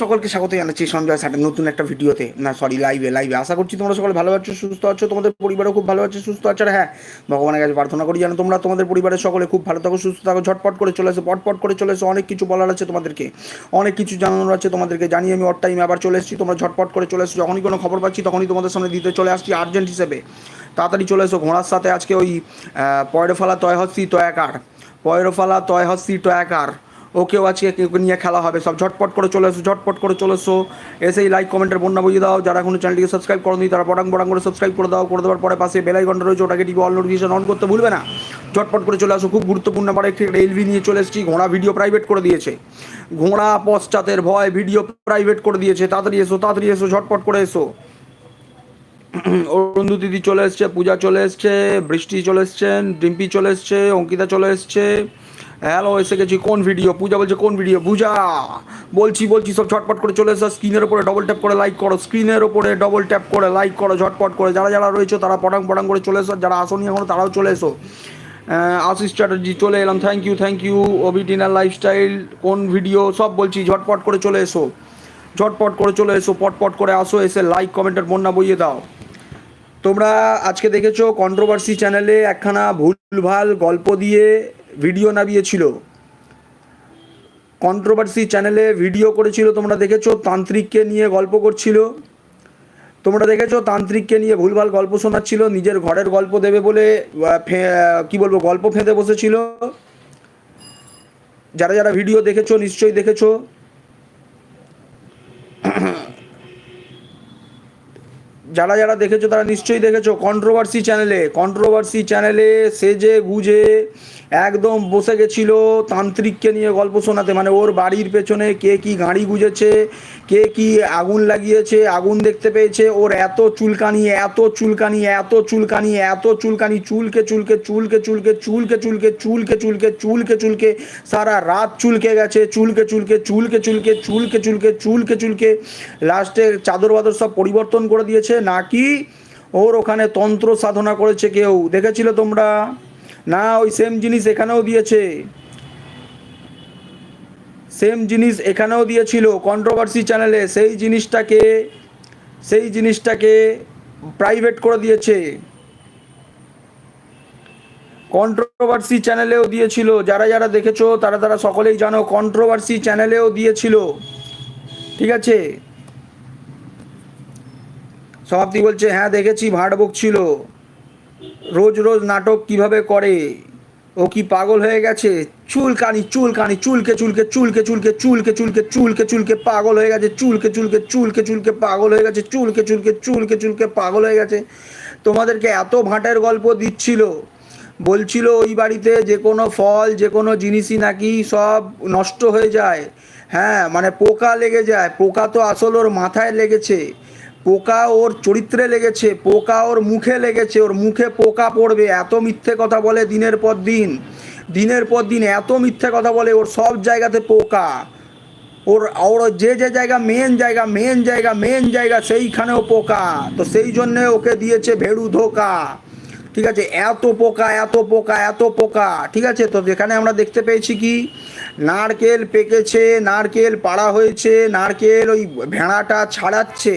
সকলকে স্বাগত জানাচ্ছি সঞ্জয় স্যারের নতুন একটা ভিডিওতে। না সরি লাইভে লাইভে আশা করছি তোমরা সকলে ভালো আছো, সুস্থ আছো, তোমাদের পরিবারও খুব ভালো আছে, সুস্থ আছে। আর হ্যাঁ ভগবানের কাছে প্রার্থনা করি যেন তোমরা তোমাদের পরিবারের সকলে খুব ভালো থাকো, সুস্থ থাকো, ঝটপট করে চলে এসো, পটপট করে চলে এসো। অনেক কিছু বলার আছে তোমাদেরকে, অনেক কিছু জানানোর আছে তোমাদেরকে। জানিয়ে আমি অর টাইমে আবার চলে এসেছি, তোমরা ঝটপট করে চলে এসো। যখনই কোনো খবর পাচ্ছি, তখনই তোমাদের সামনে দিতে চলে আসছি আর্জেন্ট হিসেবে। তাড়াতাড়ি চলে এসো, ঘোড়ার সাথে আজকে ওই পয়রফালা তয় হস্তি তয়াকার পয়রফালা তয় হস্তি টয়াকার ওকেও আজকে নিয়ে খেলা হবে। সব ঝটপট করে চলে এসো, ঝটপট করে চলে এসো। এসেই লাইক কমেন্টের বন্যা বুঝিয়ে দাও। যারা এখনও চ্যানেলটিকে সাবস্ক্রাইব করো নি তারা বড়াং বড়াং করে সাবস্ক্রাইব করে দাও। করে দেওয়ার পরে পাশে বেলাই ঘণ্টা রয়েছে, ওটাকে টিভি অল নোটিফিকেশন অন করতে ভুলবে না। ঝটপট করে চলে আসো। খুব গুরুত্বপূর্ণ আবার একটি রেলভি নিয়ে চলে এসেছি। ঘোড়া ভিডিও প্রাইভেট করে দিয়েছে। ঘোড়া পশ্চাতের ভয় ভিডিও প্রাইভেট করে দিয়েছে। তাড়াতাড়ি এসো তাড়াতাড়ি এসো, ঝটপট করে এসো। অরুন্ধু দিদি চলে এসছে, পূজা চলে এসছে, বৃষ্টি চলে এসছেন ডিম্পি চলে এসছে, অঙ্কিতা চলে এসছে। হ্যালো এসে গেছি কোন ভিডিও পূজা বলছে, কোন ভিডিও পূজা! বলছি বলছি, সব ঝটপট করে চলে এসো স্ক্রিনের ওপরে ডবল ট্যাপ করে লাইক করো স্ক্রিনের ওপরে ডবল ট্যাপ করে লাইক করো, ঝটপট করে। যারা যারা রয়েছে, তারা পটাং পটাং করে চলে এসো যারা আসনি এখনও, তারাও চলে এসো। আশিস চ্যাটার্জি, চলে এলাম থ্যাংক ইউ থ্যাংক ইউ অবিটিনার লাইফস্টাইল কোন ভিডিও সব বলছি, ঝটপট করে চলে এসো, ঝটপট করে চলে এসো, পটপট করে আসো, এসে লাইক কমেন্টের বন্যা বইয়ে দাও। তোমরা আজকে দেখেছ কন্ট্রোভার্সি চ্যানেলে একখানা ভুলভাল গল্প দিয়ে ভিডিও নামিয়েছিল কন্ট্রোভার্সি চ্যানেলে ভিডিও করেছিল, তোমরা দেখেছ, তান্ত্রিককে নিয়ে গল্প করছিল। তোমরা দেখেছ, তান্ত্রিককে নিয়ে ভুলভাল গল্প শোনাচ্ছিল, নিজের ঘরের গল্প দেবে বলে কি বলব, গল্প ফেঁদে বসেছিল। যারা যারা ভিডিও দেখেছ, নিশ্চয়ই দেখেছ। যারা যারা দেখেছ তারা নিশ্চয়ই দেখেছ কন্ট্রোভার্সি চ্যানেলে কন্ট্রোভার্সি চ্যানেলে সেজে গুজে একদম বসে গেছিল তান্ত্রিককে নিয়ে গল্প শোনাতে। মানে ওর বাড়ির পেছনে কে কি গাড়ি গুজেছে, কে কি আগুন লাগিয়েছে, আগুন দেখতে পেয়েছে। ওর এত চুলকানি এত চুলকানি এত চুলকানি এত চুলকানি, চুলকে চুলকে চুলকে চুলকে চুলকে চুলকে চুলকে চুলকে চুলকে চুলকে, সারা রাত চুলকে গেছে। চুলকে চুলকে চুলকে চুলকে চুলকে চুলকে চুলকে চুলকে। লাস্টে চাদর বাদর সব পরিবর্তন করে দিয়েছে। নাকি ওর ওখানে তন্ত্র সাধনা করেছে কেউ? দেখেছিল তোমরা? না, ওই সেম জিনিস এখানেও দিয়েছে। সেম জিনিস এখানেও দিয়েছিল কন্ট্রোভার্সি চ্যানেলে সেই জিনিসটাকে সেই জিনিসটাকে প্রাইভেট করে দিয়েছে। কন্ট্রোভার্সি চ্যানেলেও দিয়েছিল। যারা যারা দেখেছ তারা তারা সকলেই জানো কন্ট্রোভার্সি চ্যানেলেও দিয়েছিল। ঠিক আছে? সমাপ্তি বলছে হ্যাঁ দেখেছি ভাট বকছিল রোজ রোজ নাটক কীভাবে করে ও কি পাগল হয়ে গেছে চুলকানি চুলকানি চুলকে চুলকে চুলকে চুলকে চুলকে চুলকে চুলকে চুলকে পাগল হয়ে গেছে চুলকে চুলকে চুলকে চুলকে পাগল হয়ে গেছে চুলকে চুলকে চুলকে চুলকে পাগল হয়ে গেছে তোমাদেরকে এত ভাঁটের গল্প দিচ্ছিল বলছিল ওই বাড়িতে যে কোনো ফল যে কোনো জিনিসই নাকি সব নষ্ট হয়ে যায় হ্যাঁ মানে পোকা লেগে যায় পোকা তো আসল ওর মাথায় লেগেছে পোকা ওর চরিত্রে লেগেছে, পোকা ওর মুখে লেগেছে, ওর মুখে পোকা পড়বে, এত মিথ্যে কথা বলে দিনের পর দিন, দিনের পর দিন এত মিথ্যে কথা বলে ওর সব জায়গাতে পোকা, ওর ওর যে যে জায়গা মেন জায়গা মেন জায়গা মেন জায়গা, সেইখানেও পোকা, তো সেই জন্যে ওকে দিয়েছে ভেড়ু ধোকা, ঠিক আছে? এত পোকা এত পোকা এত পোকা, ঠিক আছে? তো যেখানে আমরা দেখতে পেয়েছি কি, নারকেল পেকেছে, নারকেল পাড়া হয়েছে, নারকেল ওই ভেড়াটা ছাড়াচ্ছে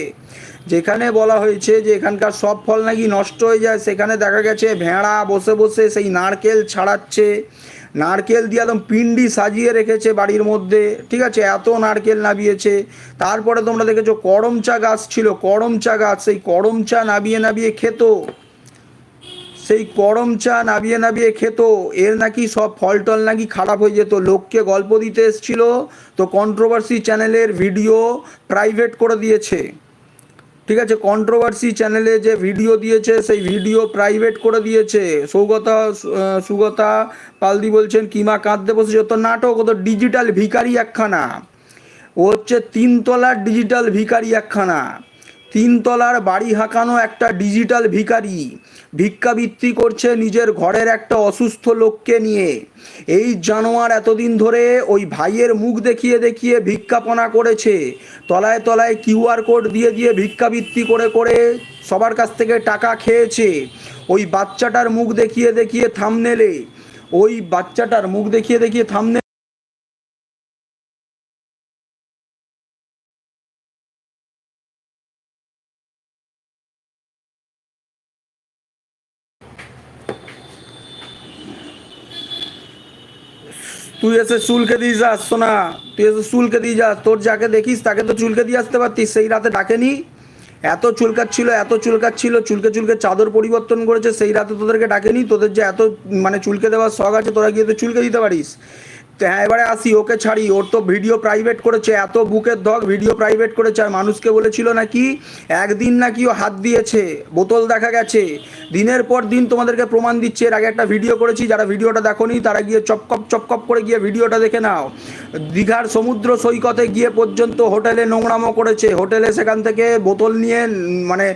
যেখানে বলা হয়েছে যে এখানকার সব ফল নাকি নষ্ট হয়ে যায়, সেখানে দেখা গেছে ভেড়া বসে বসে সেই নারকেল ছাড়াচ্ছে। নারকেল দিয়ে একদম পিন্ডি সাজিয়ে রেখেছে বাড়ির মধ্যে। ঠিক আছে, এত নারকেল নাবিয়েছে। তারপরে তোমরা দেখেছ করম চা গাছ ছিল। করম চা গাছ, সেই করম চা নাবিয়ে নাবিয়ে খেত। সেই করম চা নাবিয়ে নাবিয়ে খেত। এর নাকি সব ফল টল নাকি খারাপ হয়ে যেত। লোককে গল্প দিতে এসছিল। তো কন্ট্রোভার্সি চ্যানেলের ভিডিও প্রাইভেট করে দিয়েছে। ঠিক আছে কন্ট্রোভার্সি চ্যানেলে যে ভিডিও দিয়েছে, সেই ভিডিও প্রাইভেট করে দিয়েছে। সৌগতা সুগতা পালদি বলছেন কিমা কাঁদতে বসেছে? তো নাটক, ও তো ডিজিটাল ভিকারি একখানা। ও হচ্ছে তিনতলার ডিজিটাল ভিকারি একখানা। তিনতলার বাড়ি হাঁকানো একটা ডিজিটাল ভিকারি ভিক্ষাবৃত্তি করছে নিজের ঘরের একটা অসুস্থ লোককে নিয়ে। এই জানোয়ার এতদিন ধরে ওই ভাইয়ের মুখ দেখিয়ে দেখিয়ে ভিক্ষাপনা করেছে। তলায় তলায় কিউআর কোড দিয়ে দিয়ে ভিক্ষাবৃত্তি করে করে সবার কাছ থেকে টাকা খেয়েছে। ওই বাচ্চাটার মুখ দেখিয়ে দেখিয়ে থামনেলে। ওই বাচ্চাটার মুখ দেখিয়ে দেখিয়ে থামনে তুই এসে চুলকে দিয়ে যাস সোনা। তুই এসে চুলকে দিয়ে যাস তোর যাকে দেখিস, তাকে তো চুলকে দিয়ে আসতে পারতিস। সেই রাতে ডাকেনি। এত চুলকাচ্ছিল এত চুলকাচ্ছিল, চুলকে চুলকে চাদর পরিবর্তন করেছে। সেই রাতে তোদেরকে ডাকেনি। তোদের যে এত মানে চুলকে দেওয়ার শখ আছে, তোরা গিয়ে তো চুলকে দিতে পারিস। তো হ্যাঁ এবারে আসি, ওকে ছাড়ি। ওর তো ভিডিও প্রাইভেট করেছে, এত বুকের ধক ভিডিও প্রাইভেট করেছে, আর মানুষকে বলেছিল নাকি একদিন নাকি ও হাত দিয়েছে, বোতল দেখা গেছে। দিনের পর দিন তোমাদেরকে প্রমাণ দিচ্ছে, এর আগে একটা ভিডিও করেছি, যারা ভিডিওটা দেখোনি, তারা গিয়ে চপকপ চপকপ করে গিয়ে ভিডিওটা দেখে নাও। দীঘার সমুদ্র সৈকতে গিয়ে পর্যন্ত হোটেলে নোংরামো করেছে। হোটেলে সেখান থেকে বোতল নিয়ে মানে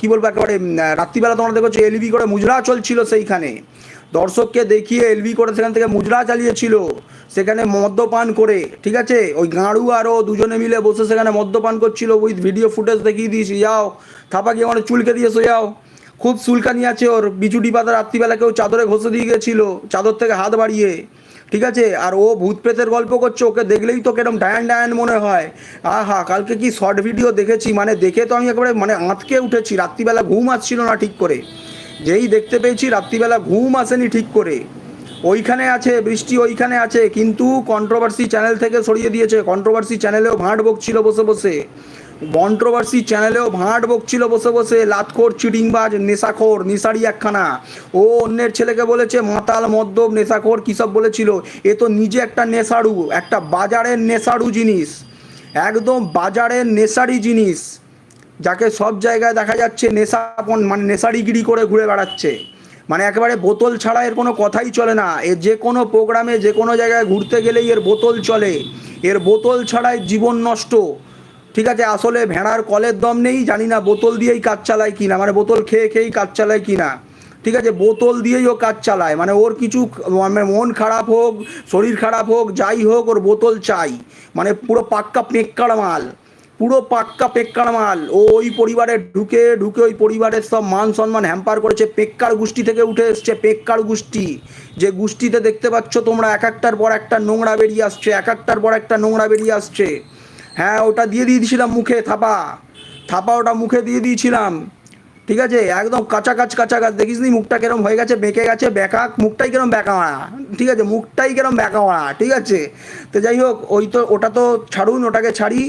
কি বলব একেবারে রাত্রিবেলা তোমরা দেখছ এলবি করে মুজরা চলছিল সেইখানে। দর্শককে দেখিয়ে এলবি করে সেখান থেকে মুজরা চালিয়েছিল। সেখানে মদ্যপান করে, ঠিক আছে? ওই গাঁড়ু আরও দুজনে মিলে বসে সেখানে মদ্যপান করছিল। উইথ ভিডিও ফুটেজ দেখিয়ে দিয়েছি, যাও। থাপা গিয়ে মানে চুলকে দিয়েছ যাও। খুব চুলকানি আছে ওর। বিচুটি পাতা রাত্রিবেলা কেউ চাদরে ঘষে দিয়ে গেছিল, চাদর থেকে হাত বাড়িয়ে। ঠিক আছে? আর ও ভূত প্রেতের গল্প করছে, ওকে দেখলেই তো কেরম ডায়ান ডায়ান মনে হয়। আহা, কালকে কি শর্ট ভিডিও দেখেছি? মানে দেখে তো আমি একেবারে মানে আঁতকে উঠেছি। রাত্রিবেলা ঘুম আসছিল না ঠিক করে। যেই দেখতে পেয়েছি, রাত্রিবেলা ঘুম আসেনি ঠিক করে। ওইখানে আছে, বৃষ্টি ওইখানে আছে, কিন্তু কন্ট্রোভার্সি চ্যানেল থেকে সরিয়ে দিয়েছে। কন্ট্রোভার্সি চ্যানেলেও ভাঁট বকছিল বসে বসে। কন্ট্রোভার্সি চ্যানেলেও ভাঁট বকছিল বসে বসে। লাতখোর, চিটিংবাজ, নেশাখোর, নেশারি একখানা। ও অন্যের ছেলেকে বলেছে, মাতাল, মদ্যপ, নেশাখোর, কী সব বলেছিল? এ তো নিজে একটা নেশাড়ু একটা বাজারের নেশাড়ু জিনিস। একদম বাজারের নেশারি জিনিস। যাকে সব জায়গায় দেখা যাচ্ছে নেশাপন মানে নেশারিগিরি করে ঘুরে বেড়াচ্ছে। মানে একেবারে বোতল ছাড়া এর কোনো কথাই চলে না। এ যে কোনো প্রোগ্রামে, যে কোনো জায়গায় ঘুরতে গেলেই এর বোতল চলে। এর বোতল ছাড়াই জীবন নষ্ট। ঠিক আছে, আসলে ভেড়ার কলের দম নেই, জানি না বোতল দিয়েই কাজ চালায় কিনা। মানে বোতল খেয়ে খেয়েই কাজ চালায় কিনা। ঠিক আছে, বোতল দিয়েই ও কাজ চালায়। মানে ওর কিছু মানে মন খারাপ হোক, শরীর খারাপ হোক, যাই হোক, ওর বোতল চাই। মানে পুরো পাক্কা পেক্কার মাল। পুরো পাক্কা পেক্কার মাল। ওই পরিবারে ঢুকে ঢুকে ওই পরিবারের সব মান সম্মান হ্যাম্পার করেছে। পেক্কার গোষ্ঠী থেকে উঠে এসছে, পেক্কার গোষ্ঠী। যে গোষ্ঠীতে দেখতে পাচ্ছ তোমরা, এক একটার পর একটা নোংরা বেরিয়ে আসছে, এক একটার পর একটা নোংরা বেরিয়ে আসছে। হ্যাঁ ওটা দিয়ে দিয়েছিলাম মুখে, থাপা। থাপা ওটা মুখে দিয়ে দিয়েছিলাম। ঠিক আছে? একদম কাঁচা কাচ কাঁচা কাচ দেখিস নি, মুখটা কেরম হয়ে গেছে, বেঁকে গেছে বেঁকা মুখটাই কেরম বেঁকা মারা। ঠিক আছে? মুখটাই কেরম বেঁকা মারা, ঠিক আছে? তো যাই হোক, ওই তো, ওটা তো ছাড়ুন, ওটাকে ছাড়ি,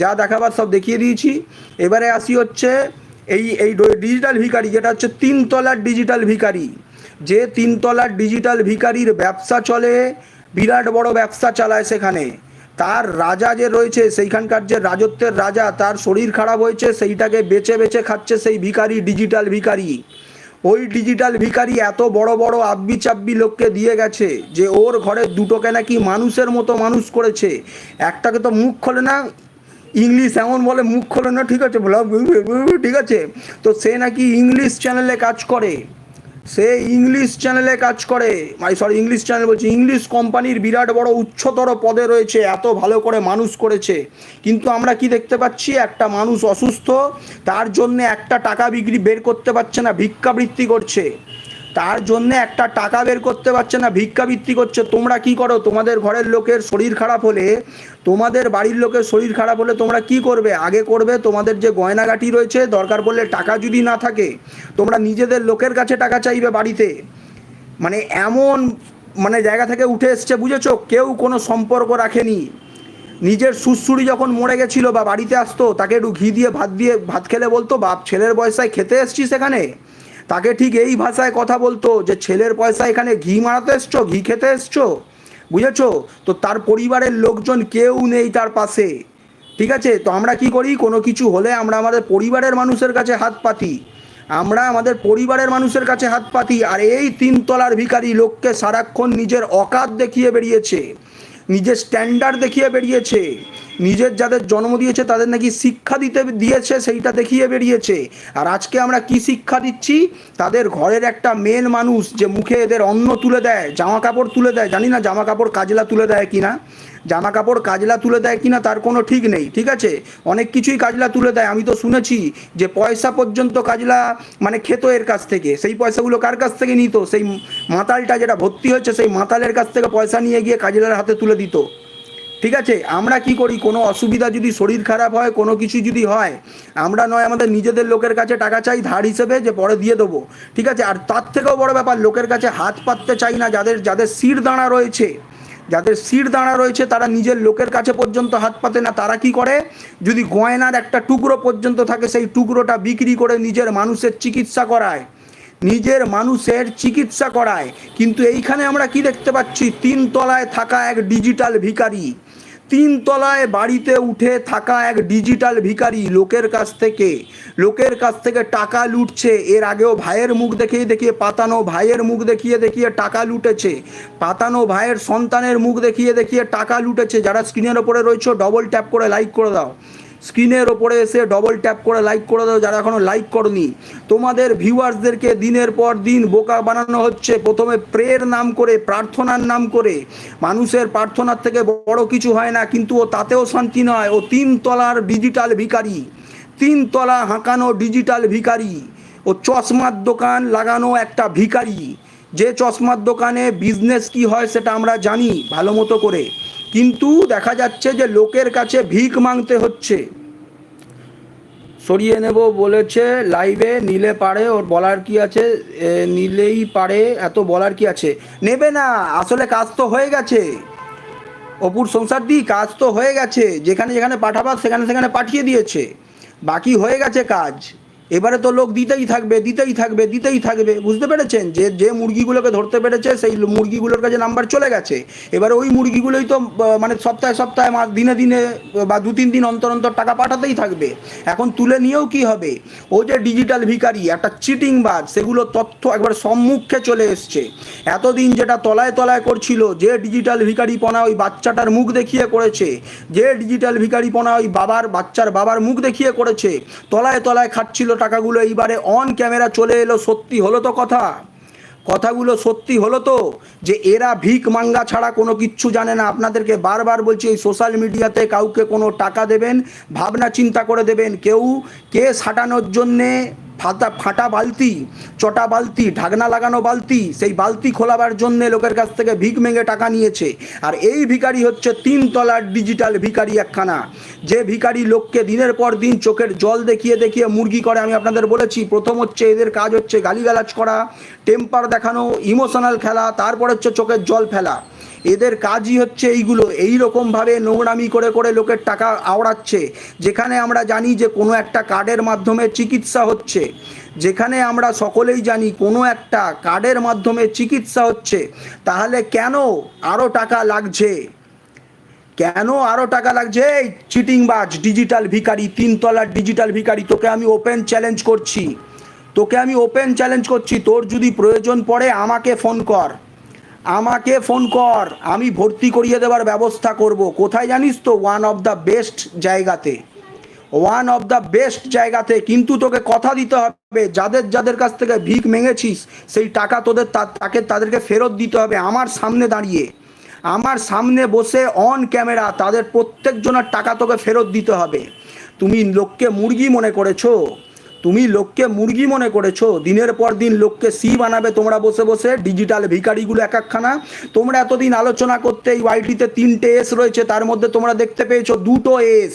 যা দেখাবার সব দেখিয়ে দিয়েছি। এবারে আসি হচ্ছে এই এই ডিজিটাল ভিকারি যেটা হচ্ছে তিনতলার ডিজিটাল ভিকারি যে তিনতলার ডিজিটাল ভিকারির ব্যবসা চলে, বিরাট বড় ব্যবসা চালায় সেখানে। তার রাজা যে রয়েছে, সেইখানকার যে রাজত্বের রাজা, তার শরীর খারাপ হয়েছে, সেইটাকে বেছে বেছে খাচ্ছে সেই ভিখারি ডিজিটাল ভিখারি। ওই ডিজিটাল ভিখারি এত বড় বড় আব্বি চাব্বি লোককে দিয়ে গেছে যে ওর ঘরে দুটোকে নাকি মানুষের মতো মানুষ করেছে। একটাকে তো মুখ খোলে না, ইংলিশ এমন বলে মুখ খোলে না, ঠিক আছে ঠিক আছে। তো সে নাকি ইংলিশ চ্যানেলে কাজ করে। সে ইংলিশ চ্যানেলে কাজ করে। মানে সরি ইংলিশ চ্যানেল বলছে। ইংলিশ কোম্পানির বিরাট বড় উচ্চতর পদে রয়েছে, এত ভালো করে মানুষ করেছে। কিন্তু আমরা কি দেখতে পাচ্ছি? একটা মানুষ অসুস্থ, তার জন্য একটা টাকা বিক্রি বের করতে পারছে না, ভিক্ষাবৃত্তি করছে। তার জন্য একটা টাকা বের করতে পারছে না ভিক্ষাবৃত্তি করছে। তোমরা কি করো? তোমাদের ঘরের লোকের শরীর খারাপ হলে, তোমাদের বাড়ির লোকের শরীর খারাপ হলে তোমরা কি করবে? আগে করবে তোমাদের যে গয়নাগাটি রয়েছে, দরকার পড়লে টাকা যদি না থাকে, তোমরা নিজেদের লোকের কাছে টাকা চাইবে বাড়িতে। মানে এমন মানে জায়গা থেকে উঠে এসছে, বুঝেছ? কেউ কোনো সম্পর্ক রাখেনি। নিজের সুশ্রুড়ি যখন মরে গেছিল বা বাড়িতে আসতো, তাকে একটু ঘি দিয়ে ভাত দিয়ে ভাত খেলে বলতো, বাপ ছেলের বয়সায় খেতে এসছিস সেখানে তাকে ঠিক এই ভাষায় কথা বলতো যে, ছেলের পয়সা এখানে ঘি মারাতে এসছো? ঘি খেতে এসছো? বুঝেছ? তো তার পরিবারের লোকজন কেউ নেই তার পাশে। ঠিক আছে? তো আমরা কি করি? কোনো কিছু হলে আমরা আমাদের পরিবারের মানুষের কাছে হাত পাতি। আমরা আমাদের পরিবারের মানুষের কাছে হাত পাতি। আর এই তিনতলার ভিখারি লোককে সারাক্ষণ নিজের অকাত দেখিয়ে বেরিয়েছে নিজের স্ট্যান্ডার্ড দেখিয়ে বেরিয়েছে। নিজের যাদের জন্ম দিয়েছে, তাদের নাকি শিক্ষা দিতে দিয়েছে, সেইটা দেখিয়ে বেরিয়েছে। আর আজকে আমরা কি শিক্ষা দিচ্ছি? তাদের ঘরের একটা মেন মানুষ যে মুখে এদের অন্ন তুলে দেয়, জামা কাপড় তুলে দেয়, জানি না জামা কাপড় কাজলা তুলে দেয় কিনা। জামা কাপড় কাজলা তুলে দেয় কিনা তার কোনো ঠিক নেই, ঠিক আছে? অনেক কিছুই কাজলা তুলে দেয়। আমি তো শুনেছি যে পয়সা পর্যন্ত কাজলা মানে খেত এর কাছ থেকে, সেই পয়সাগুলো কার কাছ থেকে নিত? সেই মাতালটা যেটা ভর্তি হয়েছে, সেই মাতালের কাছ থেকে পয়সা নিয়ে গিয়ে কাজলার হাতে তুলে দিত। ঠিক আছে? আমরা কি করি? কোনো অসুবিধা যদি শরীর খারাপ হয়, কোনো কিছু যদি হয়, আমরা নয়, আমাদের নিজেদের লোকের কাছে টাকা চাই ধার হিসেবে যে পরে দিয়ে দেবো। ঠিক আছে? আর তার থেকেও বড় ব্যাপার, লোকের কাছে হাত পাততে চাই না, যাদের যাদের শির দাঁড়া রয়েছে যাদের সিট দাঁড়া রয়েছে, তারা নিজের লোকের কাছে পর্যন্ত হাত পাতে না, তারা কি করে? যদি গয়নার একটা টুকরো পর্যন্ত থাকে, সেই টুকরোটা বিক্রি করে নিজের মানুষের চিকিৎসা করায়। নিজের মানুষের চিকিৎসা করায়। কিন্তু এইখানে আমরা কি দেখতে পাচ্ছি? তিন তলায় থাকা এক ডিজিটাল ভিখারি। তিন তলায় বাড়িতে উঠে থাকা এক ডিজিটাল ভিকারি লোকের কাছ থেকে, লোকের কাছ থেকে টাকা লুটছে। এর আগেও ভাইয়ের মুখ দেখিয়ে দেখিয়ে, পাতানো ভাইয়ের মুখ দেখিয়ে দেখিয়ে টাকা লুটেছে। পাতানো ভাইয়ের সন্তানের মুখ দেখিয়ে দেখিয়ে টাকা লুটেছে। যারা স্ক্রিনের ওপরে রয়েছে ডবল ট্যাপ করে লাইক করে দাও। স্ক্রিনের ওপরে এসে ডবল ট্যাপ করে লাইক করে দাও যারা এখনও লাইক করনি। তোমাদের ভিউয়ার্সদেরকে দিনের পর দিন বোকা বানানো হচ্ছে। প্রথমে প্রেয়ের নাম করে, প্রার্থনার নাম করে। মানুষের প্রার্থনার থেকে বড় কিছু হয় না, কিন্তু ও তাতেও শান্তি নয়। ও তিন তলার ডিজিটাল ভিখারি। তিন তলা হাঁকানো ডিজিটাল ভিখারি। ও চশমার দোকান লাগানো একটা ভিখারি। যে চশমার দোকানে বিজনেস কি হয় সেটা আমরা জানি ভালো মতো করে। কিন্তু দেখা যাচ্ছে যে লোকের কাছে ভিক মাংতে হচ্ছে। সরিয়ে নেব বলেছে লাইভে নিলে পারে, ওর বলার কি আছে? নিলেই পারে, এত বলার কি আছে? নেবে না, আসলে কাজ তো হয়ে গেছে। অপুর সংসার দি, কাজ তো হয়ে গেছে, যেখানে যেখানে পাঠাবার সেখানে সেখানে পাঠিয়ে দিয়েছে। বাকি হয়ে গেছে কাজ। এবারে তো লোক দিতেই থাকবে দিতেই থাকবে দিতেই থাকবে। বুঝতে পেরেছেন? যে যে মুরগিগুলোকে ধরতে পেরেছে, সেই মুরগিগুলোর কাছে নাম্বার চলে গেছে। এবারে ওই মুরগিগুলোই তো মানে সপ্তাহে সপ্তাহে দিনে দিনে, বা দু তিন দিন অন্তর অন্তর টাকা পাঠাতেই থাকবে। এখন তুলে নিয়েও কি হবে? ও যে ডিজিটাল ভিখারি, একটা চিটিং বাজ, সেগুলো তথ্য একবার সম্মুখে চলে এসছে। এতদিন যেটা তলায় তলায় করছিল, যে ডিজিটাল ভিখারিপনা ওই বাচ্চাটার মুখ দেখিয়ে করেছে, যে ডিজিটাল ভিখারিপনা ওই বাবার, বাচ্চার বাবার মুখ দেখিয়ে করেছে, তলায় তলায় খাচ্ছিল টাকাগুলো এইবারে অন ক্যামেরা চলে এলো, সত্যি হলো তো কথা? কথাগুলো সত্যি হলো তো যে এরা ভিক মাঙ্গা ছাড়া কোনো কিচ্ছু জানে না। আপনাদেরকে বারবার বলছি, এই সোশ্যাল মিডিয়াতে কাউকে কোনো টাকা দেবেন, ভাবনা চিন্তা করে দেবেন। কেউ কেস হাঁটানোর জন্যে ফাটা ফাটা বালতি, চটা বালতি, ঢাকনা লাগানো বালতি, সেই বালতি খোলাবার জন্য লোকের কাছ থেকে ভিক মেঙে টাকা নিয়েছে। আর এই ভিখারি হচ্ছে তিন তলার ডিজিটাল ভিখারি একখানা। যে ভিখারি লোককে দিনের পর দিন চোখের জল দেখিয়ে দেখিয়ে মুরগি করে, আমি আপনাদের বলেছি, প্রথম হচ্ছে এদের কাজ হচ্ছে গালিগালাজ করা টেম্পার দেখানো ইমোশনাল খেলা, তারপর হচ্ছে চোখের জল ফেলা। এদের কাজই হচ্ছে এইগুলো। এই রকমভাবে নোংরামি করে করে লোকের টাকা আওড়াচ্ছে। যেখানে আমরা জানি যে কোনো একটা কার্ডের মাধ্যমে চিকিৎসা হচ্ছে। যেখানে আমরা সকলেই জানি কোনো একটা কার্ডের মাধ্যমে চিকিৎসা হচ্ছে। তাহলে কেন আরও টাকা লাগছে? কেন আরও টাকা লাগছে? এই চিটিংবাজ, ডিজিটাল ভিখারি, তিনতলার ডিজিটাল ভিকারি তোকে আমি ওপেন চ্যালেঞ্জ করছি। তোকে আমি ওপেন চ্যালেঞ্জ করছি। তোর যদি প্রয়োজন পড়ে আমাকে ফোন কর। আমাকে ফোন কর, আমি ভর্তি করিয়ে দেওয়ার ব্যবস্থা করব। কোথায় জানিস তো ওয়ান অফ দ্য বেস্ট জায়গাতে। ওয়ান অফ দ্য বেস্ট জায়গাতে কিন্তু তোকে কথা দিতে হবে, যাদের যাদের কাছ থেকে ভিক মেঙেছিস, সেই টাকা তোদের তাকে তাদেরকে ফেরত দিতে হবে আমার সামনে দাঁড়িয়ে। আমার সামনে বসে অন ক্যামেরা তাদের প্রত্যেকজনের টাকা তোকে ফেরত দিতে হবে। তুমি লোককে মুরগি মনে করেছ? তুমি লোককে মুরগি মনে করেছ? দিনের পর দিন লোককে সি বানাবে, তোমরা বসে বসে ডিজিটাল ভিখারিগুলো এক একখানা। তোমরা এতদিন আলোচনা করতে এই ওয়াইটিতে তিনটে এস রয়েছে, তার মধ্যে তোমরা দেখতে পেয়েছ দুটো এস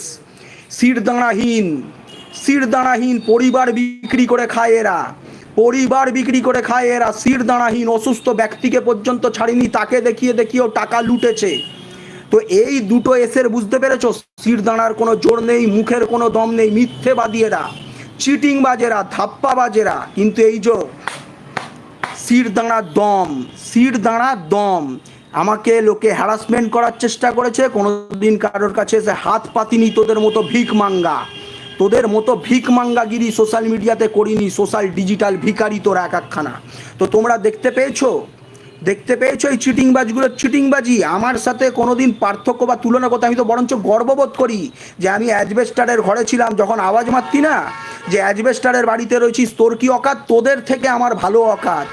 সিট দাঁড়াহীন সিট দাঁড়াহীন পরিবার বিক্রি করে খায় এরা। পরিবার বিক্রি করে খায় এরা সিট দাঁড়াহীন অসুস্থ ব্যক্তিকে পর্যন্ত ছাড়িনি, তাকে দেখিয়ে দেখিয়েও টাকা লুটেছে। তো এই দুটো এসের বুঝতে পেরেছ? সিট দাঁড়ার কোনো জোর নেই, মুখের কোনো দম নেই, মিথ্যেবাদী এরা। চিটিং বাজেরা ধাপ্পা বাজেরা কিন্তু এই যে সিট দাঁড়া দম সিট দাঁড়া দম, আমাকে লোকে হ্যারাসমেন্ট করার চেষ্টা করেছে, কোনোদিন কারোর কাছে এসে হাত পাতিনি তোদের মতো ভিক মাঙ্গা। তোদের মতো ভিক মাঙ্গাগিরি সোশ্যাল মিডিয়াতে করিনি সোশ্যাল ডিজিটাল ভিকারি তোরা এক একখানা। তো তোমরা দেখতে পেয়েছ? দেখতে পেয়েছ এই চিটিংবাজগুলোর চিটিংবাজি? আমার সাথে কোনোদিন পার্থক্য বা তুলনা করতে আমি তো বরঞ্চ গর্ববোধ করি যে আমি অ্যাজবেস্টারের ঘরে ছিলাম, যখন আওয়াজ মারতি না যে অ্যাজবেস্টারের বাড়িতে রয়েছিস তোর কি অকাত? তোদের থেকে আমার ভালো অকাত।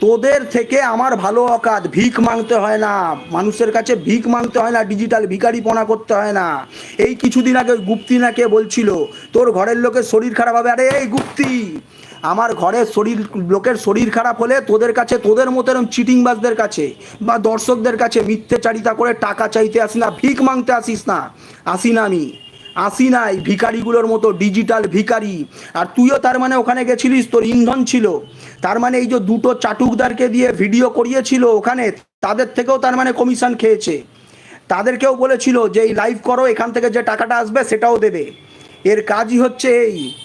তোদের থেকে আমার ভালো অকাত। ভিক মাংতে হয় না। মানুষের কাছে ভিক মাংতে হয় না, ডিজিটাল ভিখারিপনা করতে হয় না। এই কিছুদিন আগে গুপ্তি না কে বলছিল, তোর ঘরের লোকের শরীর খারাপ হবে। আরে, এই গুপ্তি! আমার ঘরের শরীর, লোকের শরীর খারাপ হলে তোদের কাছে, তোদের মতো এরকম চিটিংবাজদের কাছে বা দর্শকদের কাছে মিথ্যেচারিতা করে টাকা চাইতে আসি না, ভিক মাংতে আসিস না। আসি না আমি। আসি নাই ভিকারিগুলোর মতো ডিজিটাল ভিকারি আর তুইও তার মানে ওখানে গেছিলিস? তোর ইন্ধন ছিল। তার মানে এই যে দুটো চাটুকদারকে দিয়ে ভিডিও করিয়েছিল ওখানে, তাদের থেকেও তার মানে কমিশন খেয়েছে। তাদেরকেও বলেছিল যে, এই লাইভ করো, এখান থেকে যে টাকাটা আসবে, সেটাও দেবে। এর কাজই হচ্ছে এই।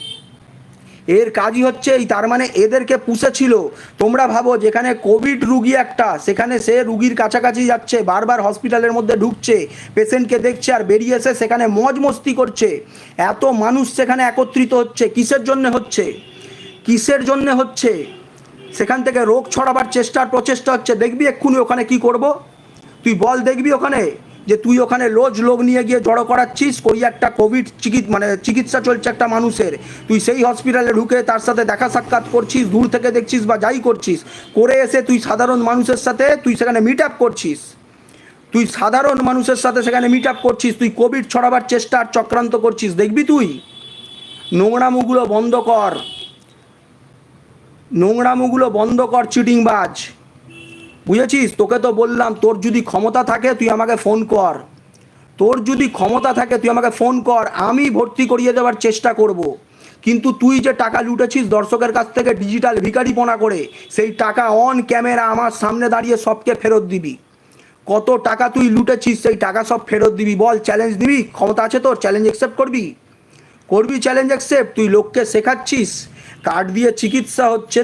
এর কাজই হচ্ছে এই, তার মানে এদেরকে পুষেছিল। তোমরা ভাবো যেখানে কোভিড রুগী একটা, সেখানে সে রুগীর কাছাকাছি যাচ্ছে, বারবার হসপিটালের মধ্যে ঢুকছে, পেশেন্টকে দেখছে আর বেরিয়ে এসে সেখানে মজ মস্তি করছে। এত মানুষ সেখানে একত্রিত হচ্ছে, কিসের জন্য হচ্ছে? কিসের জন্য হচ্ছে? সেখান থেকে রোগ ছড়াবার চেষ্টার প্রচেষ্টা হচ্ছে। দেখবি এক্ষুনি ওখানে কি করব? তুই বল, দেখবি ওখানে? যে তুই ওখানে রোজ লোক নিয়ে গিয়ে জড়ো করাচ্ছিস, করি একটা কোভিড চিকিৎ মানে চিকিৎসা চলছে একটা মানুষের। তুই সেই হসপিটালে ঢুকে তার সাথে দেখা সাক্ষাৎ করছিস, দূর থেকে দেখছিস বা যাই করছিস, করে এসে তুই সাধারণ মানুষের সাথে তুই সেখানে মিট আপ করছিস। তুই সাধারণ মানুষের সাথে সেখানে মিট আপ করছিস, তুই কোভিড ছড়াবার চেষ্টা আর চক্রান্ত করছিস, দেখবি তুই? নোংরামুগুলো বন্ধ কর। নোংরামুগুলো বন্ধ কর, চিটিংবাজ। বুঝেছিস? তোকে তো বললাম, তোর যদি ক্ষমতা থাকে, তুই আমাকে ফোন কর। তোর যদি ক্ষমতা থাকে, তুই আমাকে ফোন কর। আমি ভর্তি করিয়ে দেওয়ার চেষ্টা করব। কিন্তু তুই যে টাকা লুটেছিস দর্শকের কাছ থেকে ডিজিটাল ভিকারিপনা করে, সেই টাকা অন ক্যামেরা আমার সামনে দাঁড়িয়ে সবকে ফেরত দিবি। কত টাকা তুই লুটেছিস, সেই টাকা সব ফেরত দিবি। বল চ্যালেঞ্জ দিবি? ক্ষমতা আছে তোর? চ্যালেঞ্জ অ্যাকসেপ্ট করবি? করবি চ্যালেঞ্জ অ্যাকসেপ্ট তুই লোককে শেখাচ্ছিস? কার্ড দিয়ে চিকিৎসা হচ্ছে।